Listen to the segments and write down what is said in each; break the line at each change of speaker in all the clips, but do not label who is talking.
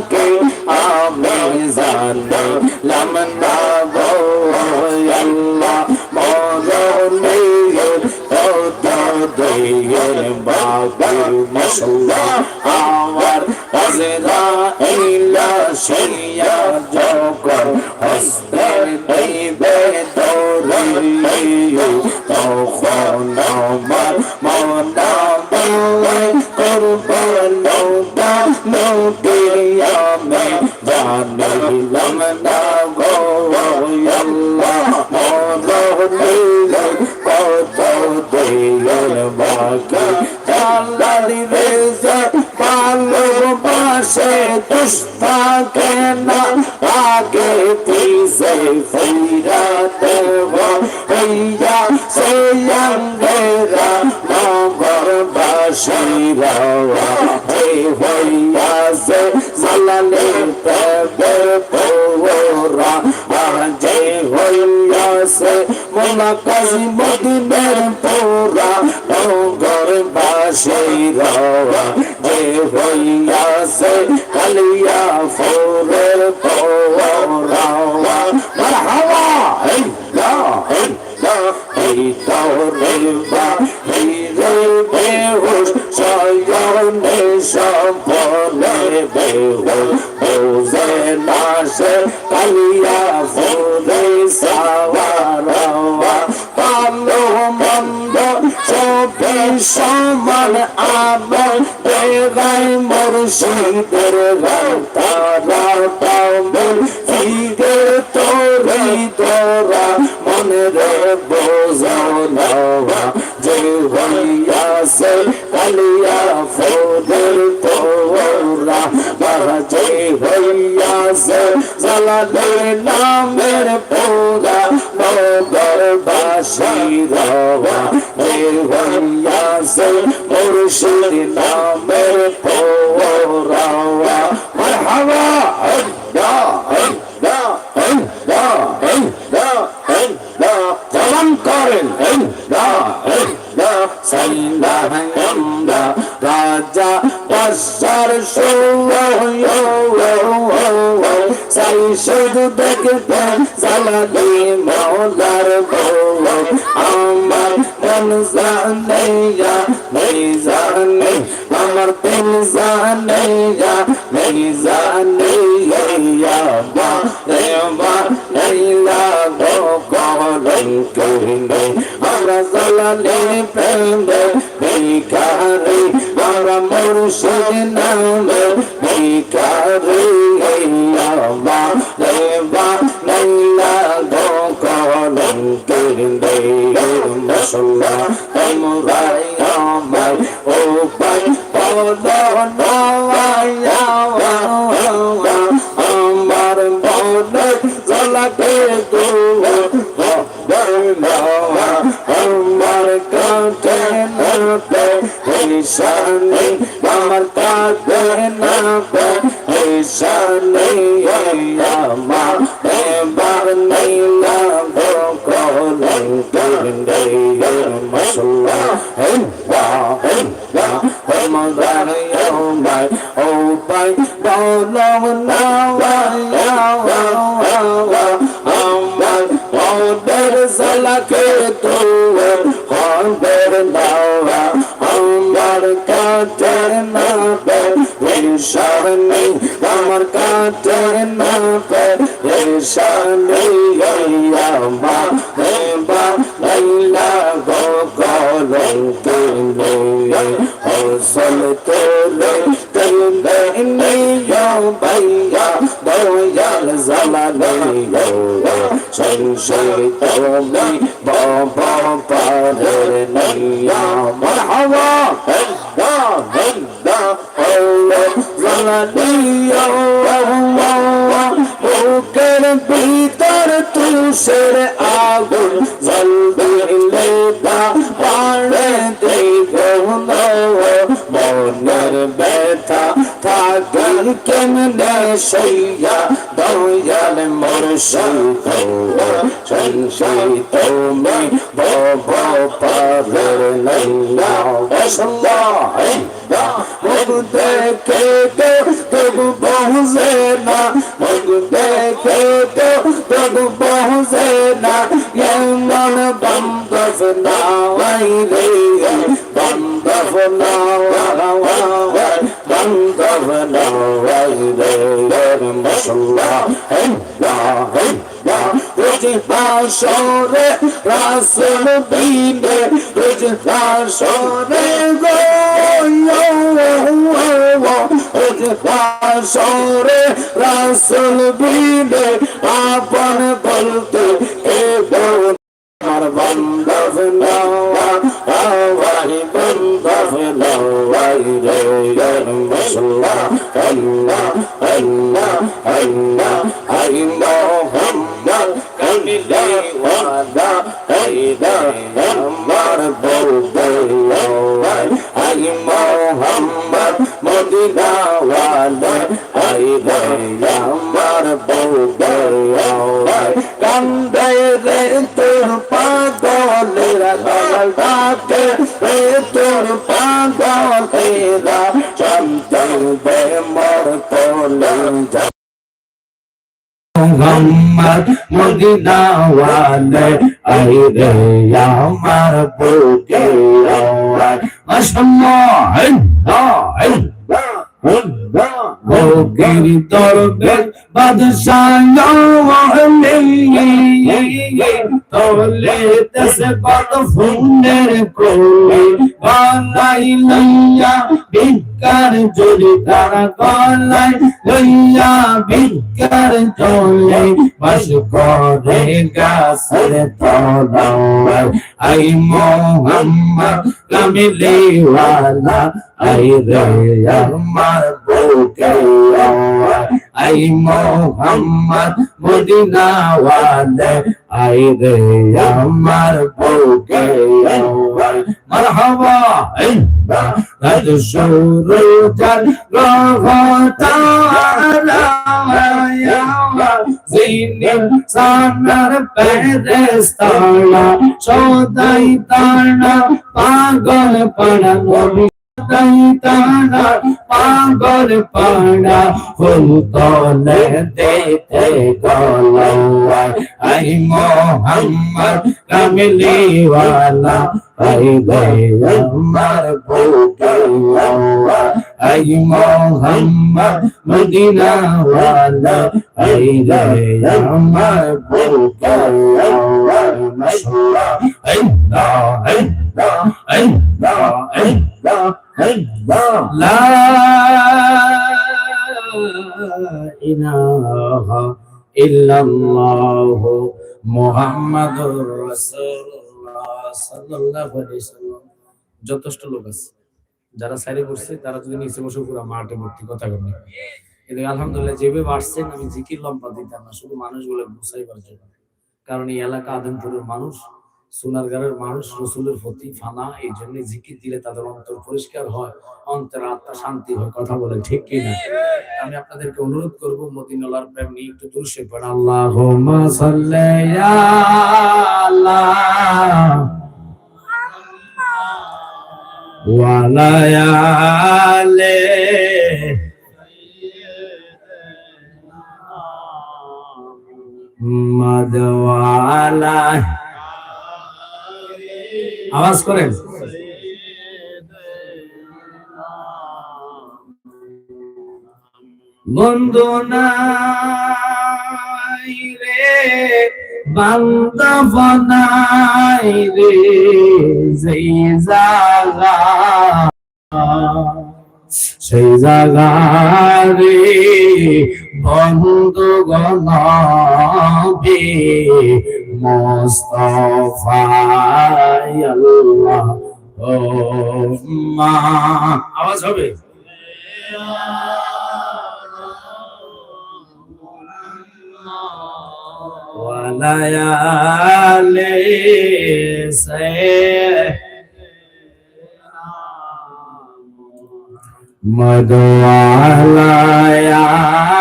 তোমাকে আমি জানি লামনা গো আল্লাহ মরণে কত দইয়ের বাগের মশলা আমার হাজরা ইলা শিয়া যখন হস্তের দেবে তোরে তখন আমার সে আঙ্গেরা নগর বাসিরা হে হইয়া সে জালালি পেবে পোরা আজে হইয়া সে মোলা কাজী মদিনের পোরা নগর বাসিরা যে হইয়াছে কালিয়া ফোরের Hallelujah. শুধু দেখতে জালালি মৌলার আমার মন জানে জানে আমার দিল জানে যা নেই জানে বা রে বা নেই লাগো কলম কিনে আমরা জালালি প্রেমে ভিকারি আমরা মুর্শিদ নামে ভিকারি বা রে বা নেই লাগো কলম কিনে মশলা তোমরাই আমার উপায় বলো নয়া আমার মনে জ্বলাতে আমার কাছে নাপে ঈশানি আমার কাছে নাপে ঈশানি আমার আমার কাটের নাপে রেশানি আমার হেবা লাইলা গো কলম কিনে হসল তোরে কিনে নিyo ভাইয়া দয়াল জালালে সংশয় তুমি বাবা পারের নাইয়া মারহাবা হেদা হেদা জালালিয়া বুকের ভিতর তুষের আগুন জ্বলবে লেতা পাড়ে দেখো মনের ব্যথা থাকেন কেমনে সইয়া দয়াল মুর্শিদ সংশয় তুমি বব পারের নাইয়া আল্লাহ মুখ দেখে তো তবু বহুজে না মুখ দেখে তো তবু বহুজে না এমন বন্ধব না রে বন্ধব না বন্ধব না রে মশলা রোজ বাসরে, রাসুল বিনে রোজ বাসরে গো রোজ বাসরে, রাসুল বিনে আপন বলতে বল আমার বন্ধব নওয়া, আওয়াই বন্ধব রে মশলা আল্লাহ আল্লাহ আল্লাহ কোলে যা মোহাম্মদ মদিনা ওয়ালে আই রে আমার বুকে আওয়াজ মাশাআল্লাহ আল্লাহ আল্লাহ ভোগের দরবে বাদশাহ তোলে দশ বাদ ফুনের কোলে বিকার জোরে তারা গলাই লইয়া বিকার জোরে বাস করে গাছের তলায়। আই মোহাম্মদ কামিলে ওয়ালা আই রে আমার বুকে আই মোহাম্মদ মদিনা ওয়ালা আই রে আমার বুকে মারহাবা قد شرجت رغتا على يا زين সানার পেরেস্তানা সদাই তানা পাগল পাড়া তানা পাগল পাড়া ফুল তলে দেতে গলাওয়া আই মোহাম্মদ কামলি ওয়ালা আই বে আমার বুকে আই মোহাম্মদ মদিনা ওয়ালা আই রে আমার বুকে মাশাআল্লাহ আল্লাহ আল্লাহ আল্লাহ আল্লাহ যথেষ্ট লোক আছে। যারা সাইরে বসছে তারা যদি নিচে বসে পুরো মাঠে ভর্তি কথা বলবে কিন্তু আলহামদুলিল্লাহ, যেভাবে আসছেন আমি জিকির লম্বা দিতাম না, শুধু মানুষগুলো বুঝাইবার জন্য। কারণ এই এলাকা আদমপুরের মানুষ সোনারগাঁয়ের মানুষ রসুলের প্রতি ফানা, এই জন্য জিকির দিলে তাদের অন্তর পরিষ্কার হয়, অন্তর আত্মা শান্তি হয়, কথা বলে, ঠিক কিনা আমি আপনাদেরকে অনুরোধ করব, মদিনালার প্রেম একটু দূরে পড়ে আল্লাহ মদওয়ালা আওয়াজ করেন। বন্ধু নাই রে, বান্দা নাই রে যেই জাগা। সেই জাগারে বন্ধু গনবি মোস্তফায় আল্লাহ ও মা আওয়াজ হবে وليالي سيح مدواليالي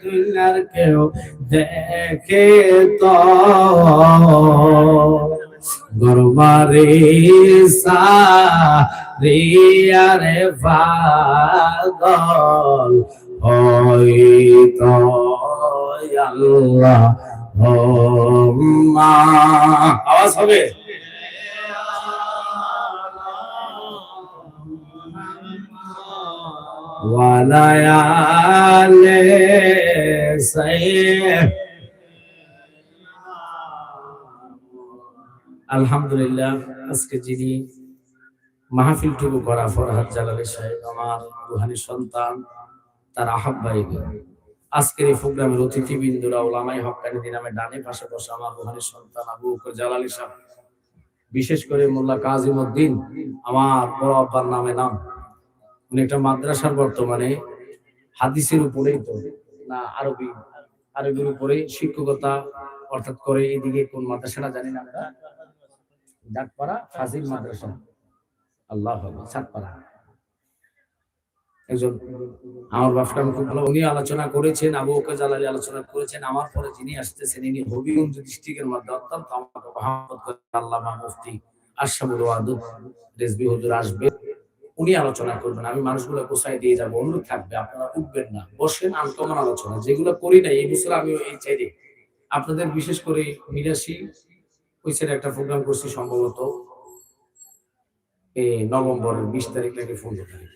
দুনিয়ার কেউ দেখে তো। গরমারে সারিয়ারে পাগল হইত আল্লাহ। আওয়াজ হবে? وليالي سيف আলহামদুলিল্লাহ আজকে যিনি মাহফিলটুকু করা ফরহাদ জালালি সাহেব আমার রুহানি সন্তান তার আহ্বায়ক আজকের এই প্রোগ্রামের অতিথিবৃন্দুরা ওলামাই হকানি দিন আমি ডানে পাশে বসে আমার রুহানি সন্তান আবু বকর জালালি সাহেব বিশেষ করে মোল্লা কাজিম উদ্দিন আমার বড় আব্বার নামে নাম উনি একটা মাদ্রাসার বর্তমানে হাদিসের উপরেই তো না আরবি, আরবির উপরে শিক্ষকতা অর্থাৎ করে এদিকে কোন মাদ্রাসাটা জানি না আমরা। আল্লাহ একজন আমার উনি আলোচনা করেছেন আলোচনা করেছেন। আমার পরে আসতেছেন ডিস্ট্রিক্টের হুজুর আসবে উনি আলোচনা করবেন, আমি মানুষগুলো কোথায় দিয়ে যাব, অনুরোধ থাকবে, আপনারা উঠবেন না। বসেন, আনকমন আলোচনা, যেগুলো করি নাই, এই বছর আমি এই চাইলে। আপনাদের বিশেষ করে মিরাশি ওই সাইডে একটা প্রোগ্রাম করছি সম্ভবত নভেম্বরের বিশ তারিখ নাকি তারিখ।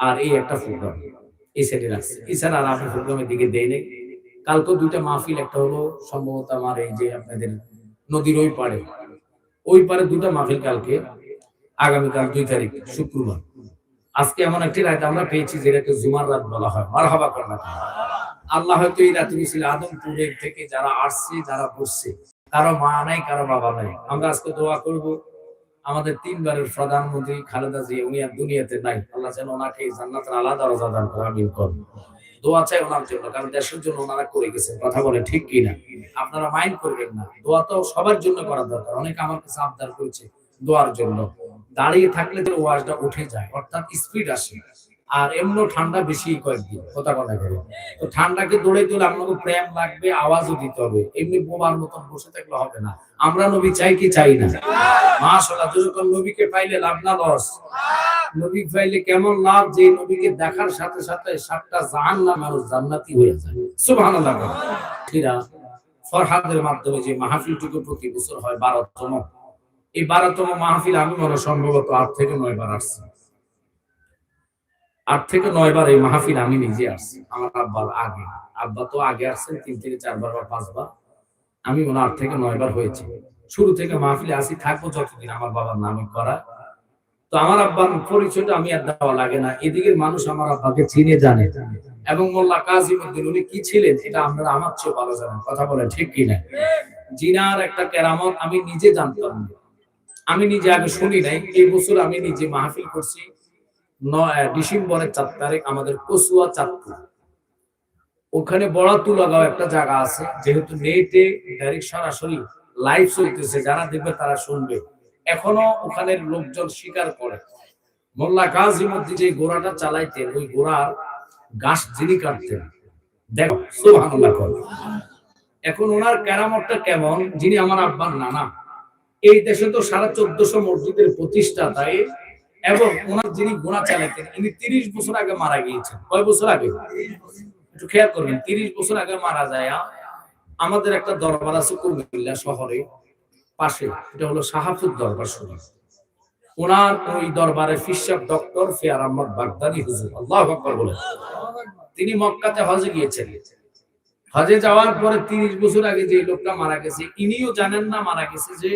আর এই একটা প্রোগ্রাম এই সাইডে রাখছে। এছাড়া আর আমি প্রোগ্রামের দিকে দেই নাই। কালকে দুইটা মাহফিল, একটা হলো সম্ভবত আমার এই যে আপনাদের নদীর ওই পাড়ে। ওই পারে দুটা মাহফিল কালকে। আগামীকাল দুই তারিখ, শুক্রবার। আজকে এমন একটি রাত আমরা পেয়েছি যেটাকে জুমার রাত বলা হয়। মার হবা কর্ণা আল্লাহ হয়তো এই রাত্রি ছিল আদমপুরের থেকে যারা আসছে, যারা বসছে, কারও মা নাই, কারও বাবা নাই। আমরা আজকে দোয়া করব, আমাদের তিনবারের প্রধানমন্ত্রী খালেদা জিয়া, উনি আর দুনিয়াতে নাই। আল্লাহ যেন ওনাকে জান্নাতের আলাদা দরজা দান করে আমিন কর দোয়া চাই ওনার জন্য, কারণ দেশের জন্য ওনারা করে গেছেন। কথা বলে ঠিক কি না আপনারা মাইন্ড করবেন না। দোয়া তো সবার জন্য করা দরকার। অনেকে আমার কাছে আবদার করেছে। দোয়ার জন্য। দাঁড়িয়ে থাকলে তো ওয়াজটা উঠে যায়, অর্থাৎ স্পিড আসে। আর এমন ঠান্ডা বেশি কয়েকদিন, কথা কথা করে তো ঠান্ডাকে দৌড়ে দিলে আপনাকে প্রেম লাগবে, আওয়াজও দিতে হবে। এমনি বোমার মতন বসে থাকলে হবে না। আমরা নবী চাই কি চাই না? যখন নবীকে পাইলে লাভ না লস। নবী পাইলে কেমন লাভ যে নবীকে দেখার সাথে সাথে সাতটা জাহান্নাম মানুষ জান্নাতি হয়ে যায়। সুবহানাল্লাহ। ফরহাদের মাধ্যমে যে মাহফিলটুকু প্রতি বছর হয় বারো বারোতম এই বারোতম মাহফিল আমি মনে সম্ভবত আট থেকে নয় বার আসছি। আট থেকে নয় বার এই মাহফিল আমি নিজে আসছি, আমার আব্বার আগে। আব্বা তো আগে আসছেন, তিন থেকে চারবার বা পাঁচবার আমি মনে আট থেকে নয় বার হয়েছে। শুরু থেকে মাহফিলে আসি, থাকব যতদিন আমার বাবার নামে করা। তো আমার আব্বার পরিচয়টা আমি আর দেওয়া লাগে না। এদিকের মানুষ আমার আব্বাকে চিনে, জানে। এবং মোল্লা কাজিমুদ্দিন উনি কি ছিলেন, এটা আপনারা আমার চেয়ে ভালো জানেন। কথা বলেন ঠিক কিনা? জিনার একটা কেরামত আমি নিজে জানতাম না। আমি নিজে আগে শুনি নাই, এই বছর আমি নিজে মাহফিল করছি ডিসেম্বরের চার তারিখ আমাদের কসুয়া চাঁদপুর। ওখানে বড় তুলাগাঁও একটা জায়গা আছে, যেহেতু নেটে ডাইরেক্ট সরাসরি লাইভ চলতেছে, যারা দেখবে তারা শুনবে। এখনও ওখানে লোকজন স্বীকার করে। মোল্লা কাজিমুদ্দিন যে ঘোড়াটা চালাইতেন, ওই গোড়ার গাছ যিনি কাটতেন, দেখো এখন ওনার কেরামতটা কেমন? যিনি আমার আব্বার নানা। এই দেশে তো সারা চোদ্দশো মসজিদের প্রতিষ্ঠাতায় এবং ওনার যিনি গোনা চালাতেন ইনি তিরিশ বছর আগে মারা গিয়েছেন। কয় বছর আগে? একটু খেয়াল করবেন, তিরিশ বছর আগে মারা যায় আমাদের একটা দরবার আছে কুমিল্লা শহরে, পাশে। এটা হলো শাহাফুদ দরবার শরীফ ওনার ওই দরবারে ফিসাব ডক্টর ফেয়ার আহমদ বাগদাদি হুজুর, আল্লাহ আকবর বলে তিনি মক্কাতে হজে গিয়েছেন। হজে যাওয়ার পরে তিরিশ বছর আগে যে লোকটা মারা গেছে, ইনিও জানেন না, মারা গেছে যে